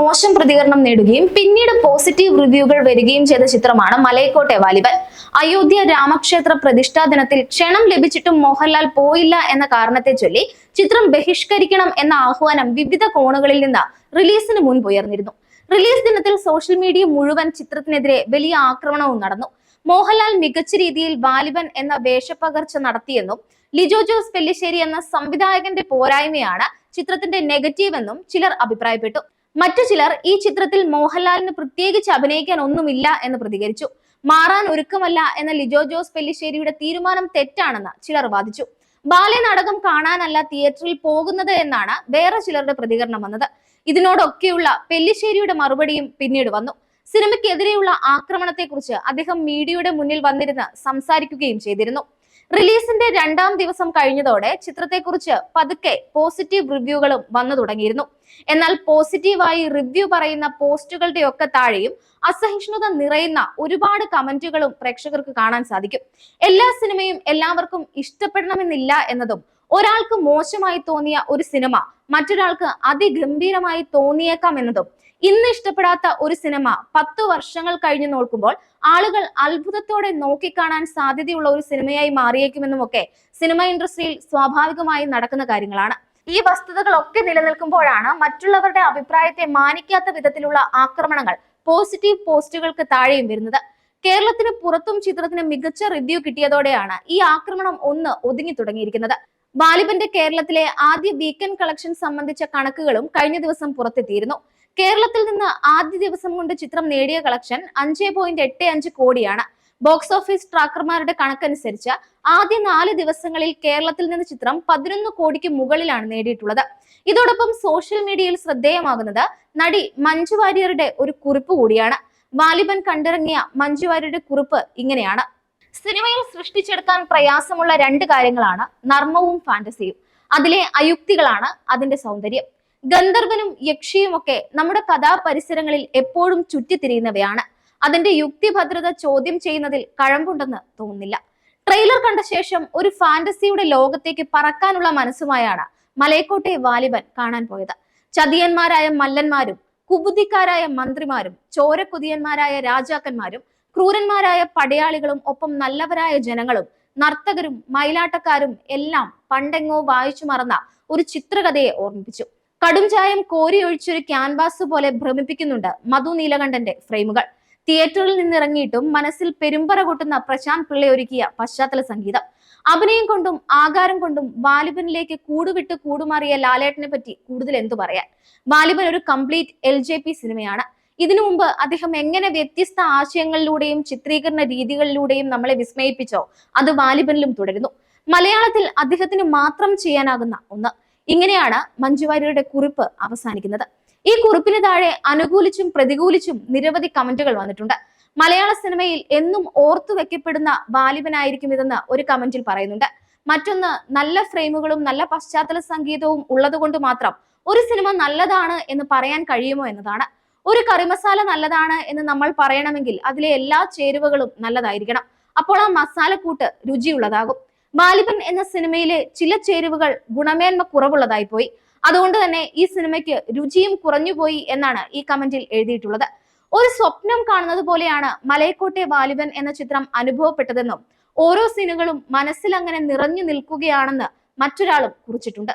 മോശം പ്രതികരണം നേടുകയും പിന്നീട് പോസിറ്റീവ് റിവ്യൂകൾ വരികയും ചെയ്ത ചിത്രമാണ് മലയക്കോട്ടെ വാലിബൻ അയോധ്യ രാമക്ഷേത്ര പ്രതിഷ്ഠാ ദിനത്തിൽ ക്ഷണം ലഭിച്ചിട്ടും മോഹൻലാൽ പോയില്ല എന്ന കാരണത്തെ ചൊല്ലി ചിത്രം ബഹിഷ്കരിക്കണം എന്ന ആഹ്വാനം വിവിധ കോണുകളിൽ നിന്ന് റിലീസിന് മുൻപ് ഉയർന്നിരുന്നു. റിലീസ് ദിനത്തിൽ സോഷ്യൽ മീഡിയ മുഴുവൻ ചിത്രത്തിനെതിരെ വലിയ ആക്രമണവും നടന്നു. മോഹൻലാൽ മികച്ച രീതിയിൽ വാലിബൻ എന്ന വേഷപ്പകർച്ച നടത്തിയെന്നും ലിജോ ജോസ് പെല്ലിശ്ശേരി എന്ന സംവിധായകന്റെ പോരായ്മയാണ് ചിത്രത്തിന്റെ നെഗറ്റീവ് എന്നും ചിലർ അഭിപ്രായപ്പെട്ടു. മറ്റു ചിലർ ഈ ചിത്രത്തിൽ മോഹൻലാലിന് പ്രത്യേകിച്ച് അഭിനയിക്കാൻ ഒന്നുമില്ല എന്ന് പ്രതികരിച്ചു. മാറാൻ ഒരുക്കമല്ല എന്ന ലിജോ ജോസ് പെല്ലിശ്ശേരിയുടെ തീരുമാനം തെറ്റാണെന്ന് ചിലർ വാദിച്ചു. ബാലെ നാടകം കാണാനല്ല തിയേറ്ററിൽ പോകുന്നത് എന്നാണ് വേറെ ചിലരുടെ പ്രതികരണം വന്നത്. ഇതിനോടൊക്കെയുള്ള പെല്ലിശ്ശേരിയുടെ മറുപടിയും പിന്നീട് വന്നു. സിനിമയ്ക്കെതിരെയുള്ള ആക്രമണത്തെക്കുറിച്ച് അദ്ദേഹം മീഡിയയുടെ മുന്നിൽ വന്നിരുന്ന് സംസാരിക്കുകയും ചെയ്തിരുന്നു. റിലീസിന്റെ രണ്ടാം ദിവസം കഴിഞ്ഞതോടെ ചിത്രത്തെക്കുറിച്ച് പതുക്കെ പോസിറ്റീവ് റിവ്യൂകളും വന്നു തുടങ്ങിയിരുന്നു. എന്നാൽ പോസിറ്റീവായി റിവ്യൂ പറയുന്ന പോസ്റ്റുകളുടെ ഒക്കെ താഴെയും അസഹിഷ്ണുത നിറയുന്ന ഒരുപാട് കമന്റുകളും പ്രേക്ഷകർക്ക് കാണാൻ സാധിക്കും. എല്ലാ സിനിമയും എല്ലാവർക്കും ഇഷ്ടപ്പെടണമെന്നില്ല എന്നതും ഒരാൾക്ക് മോശമായി തോന്നിയ ഒരു സിനിമ മറ്റൊരാൾക്ക് അതിഗംഭീരമായി തോന്നിയേക്കാം എന്നതും. ഇന്ന് ഇഷ്ടപ്പെടാത്ത ഒരു സിനിമ പത്തു വർഷങ്ങൾ കഴിഞ്ഞു നോക്കുമ്പോൾ ആളുകൾ അത്ഭുതത്തോടെ നോക്കിക്കാണാൻ സാധ്യതയുള്ള ഒരു സിനിമയായി മാറിയേക്കുമെന്നുമൊക്കെ സിനിമ ഇൻഡസ്ട്രിയിൽ സ്വാഭാവികമായി നടക്കുന്ന കാര്യങ്ങളാണ്. ഈ വസ്തുതകളൊക്കെ നിലനിൽക്കുമ്പോഴാണ് മറ്റുള്ളവരുടെ അഭിപ്രായത്തെ മാനിക്കാത്ത വിധത്തിലുള്ള ആക്രമണങ്ങൾ പോസിറ്റീവ് പോസ്റ്റുകൾക്ക് താഴെയും വരുന്നത്. കേരളത്തിന് പുറത്തും ചിത്രത്തിന് മികച്ച റിവ്യൂ കിട്ടിയതോടെയാണ് ഈ ആക്രമണം ഒന്ന് ഒതുങ്ങി തുടങ്ങിയിരിക്കുന്നത്. ബാലിബന്റെ കേരളത്തിലെ ആദ്യ വീക്കെൻഡ് കളക്ഷൻ സംബന്ധിച്ച കണക്കുകളും കഴിഞ്ഞ ദിവസം പുറത്തെത്തിയിരുന്നു. കേരളത്തിൽ നിന്ന് ആദ്യ ദിവസം കൊണ്ട് ചിത്രം നേടിയ കളക്ഷൻ അഞ്ച് പോയിന്റ് എട്ട് അഞ്ച് കോടിയാണ്. ബോക്സ് ഓഫീസ് ട്രാക്കർമാരുടെ കണക്കനുസരിച്ച് ആദ്യ നാല് ദിവസങ്ങളിൽ കേരളത്തിൽ നിന്ന് ചിത്രം പതിനൊന്ന് കോടിക്ക് മുകളിലാണ് നേടിയിട്ടുള്ളത്. ഇതോടൊപ്പം സോഷ്യൽ മീഡിയയിൽ ശ്രദ്ധേയമാകുന്നത് നടി മഞ്ജു വാര്യരുടെ ഒരു കുറിപ്പ് കൂടിയാണ്. വാലിബൻ കണ്ടിറങ്ങിയ മഞ്ജു വാര്യരുടെ കുറിപ്പ് ഇങ്ങനെയാണ്. സിനിമയിൽ സൃഷ്ടിച്ചെടുക്കാൻ പ്രയാസമുള്ള രണ്ട് കാര്യങ്ങളാണ് നർമ്മവും ഫാന്റസിയും. അതിലെ അയുക്തികളാണ് അതിന്റെ സൗന്ദര്യം. ഗന്ധർവനും യക്ഷിയും ഒക്കെ നമ്മുടെ കഥാപരിസരങ്ങളിൽ എപ്പോഴും ചുറ്റിത്തിരിയുന്നവയാണ്. അതിന്റെ യുക്തിഭദ്രത ചോദ്യം ചെയ്യുന്നതിൽ കഴമ്പുണ്ടെന്ന് തോന്നുന്നില്ല. ട്രെയിലർ കണ്ട ശേഷം ഒരു ഫാന്റസിയുടെ ലോകത്തേക്ക് പറക്കാനുള്ള മനസ്സുമായാണ് മലയക്കോട്ടെ വാലിബൻ കാണാൻ പോയത്. ചതിയന്മാരായ മല്ലന്മാരും കുബുദ്ധിക്കാരായ മന്ത്രിമാരും ചോരക്കുതിയന്മാരായ രാജാക്കന്മാരും ക്രൂരന്മാരായ പടയാളികളും ഒപ്പം നല്ലവരായ ജനങ്ങളും നർത്തകരും മയിലാട്ടക്കാരും എല്ലാം പണ്ടെങ്ങോ വായിച്ചു മറന്ന ഒരു ചിത്രകഥയെ ഓർമ്മിപ്പിച്ചു. കടും ചായം കോരിയൊഴിച്ചൊരു ക്യാൻവാസ് പോലെ ഭ്രമിപ്പിക്കുന്നുണ്ട് മധു നീലകണ്ഠന്റെ ഫ്രെയിമുകൾ. തിയേറ്ററിൽ നിന്നിറങ്ങിയിട്ടും മനസ്സിൽ പെരുമ്പറ കൊട്ടുന്ന പ്രശാന്ത് പിള്ള ഒരുക്കിയ പശ്ചാത്തല സംഗീതം. അഭിനയം കൊണ്ടും ആകാരം കൊണ്ടും വാലിബനിലേക്ക് കൂടുവിട്ട് കൂടുമാറിയ ലാലേട്ടനെ പറ്റി കൂടുതൽ എന്തു പറയാൻ? വാലിബൻ ഒരു കംപ്ലീറ്റ് എൽ സിനിമയാണ്. ഇതിനു മുമ്പ് അദ്ദേഹം എങ്ങനെ വ്യത്യസ്ത ആശയങ്ങളിലൂടെയും ചിത്രീകരണ രീതികളിലൂടെയും നമ്മളെ വിസ്മയിപ്പിച്ചോ അത് വാലിബനിലും തുടരുന്നു. മലയാളത്തിൽ അദ്ദേഹത്തിന് മാത്രം ചെയ്യാനാകുന്ന ഒന്ന്. ഇങ്ങനെയാണ് മഞ്ജുവാര്യരുടെ കുറിപ്പ് അവസാനിക്കുന്നത്. ഈ കുറിപ്പിന് താഴെ അനുകൂലിച്ചും പ്രതികൂലിച്ചും നിരവധി കമന്റുകൾ വന്നിട്ടുണ്ട്. മലയാള സിനിമയിൽ എന്നും ഓർത്തു വെക്കപ്പെടുന്ന വാലിബനായിരിക്കും ഇതെന്ന് ഒരു കമന്റിൽ പറയുന്നുണ്ട്. മറ്റൊന്ന് നല്ല ഫ്രെയിമുകളും നല്ല പശ്ചാത്തല സംഗീതവും ഉള്ളതുകൊണ്ട് മാത്രം ഒരു സിനിമ നല്ലതാണ് എന്ന് പറയാൻ കഴിയുമോ എന്നതാണ്. ഒരു കറിമസാല നല്ലതാണ് എന്ന് നമ്മൾ പറയണമെങ്കിൽ അതിലെ എല്ലാ ചേരുവകളും നല്ലതായിരിക്കണം. അപ്പോൾ ആ മസാലക്കൂട്ട് രുചിയുള്ളതാകും. ബാലിബൻ എന്ന സിനിമയിലെ ചില ചേരുവകൾ ഗുണമേന്മ കുറവുള്ളതായി പോയി. അതുകൊണ്ട് തന്നെ ഈ സിനിമയ്ക്ക് രുചിയും കുറഞ്ഞുപോയി എന്നാണ് ഈ കമന്റിൽ എഴുതിയിട്ടുള്ളത്. ഒരു സ്വപ്നം കാണുന്നത് പോലെയാണ് മലയക്കോട്ടെ വാലിബൻ എന്ന ചിത്രം അനുഭവപ്പെട്ടതെന്നും ഓരോ സീനുകളും മനസ്സിൽ അങ്ങനെ നിറഞ്ഞു നിൽക്കുകയാണെന്ന് മറ്റൊരാളും കുറിച്ചിട്ടുണ്ട്.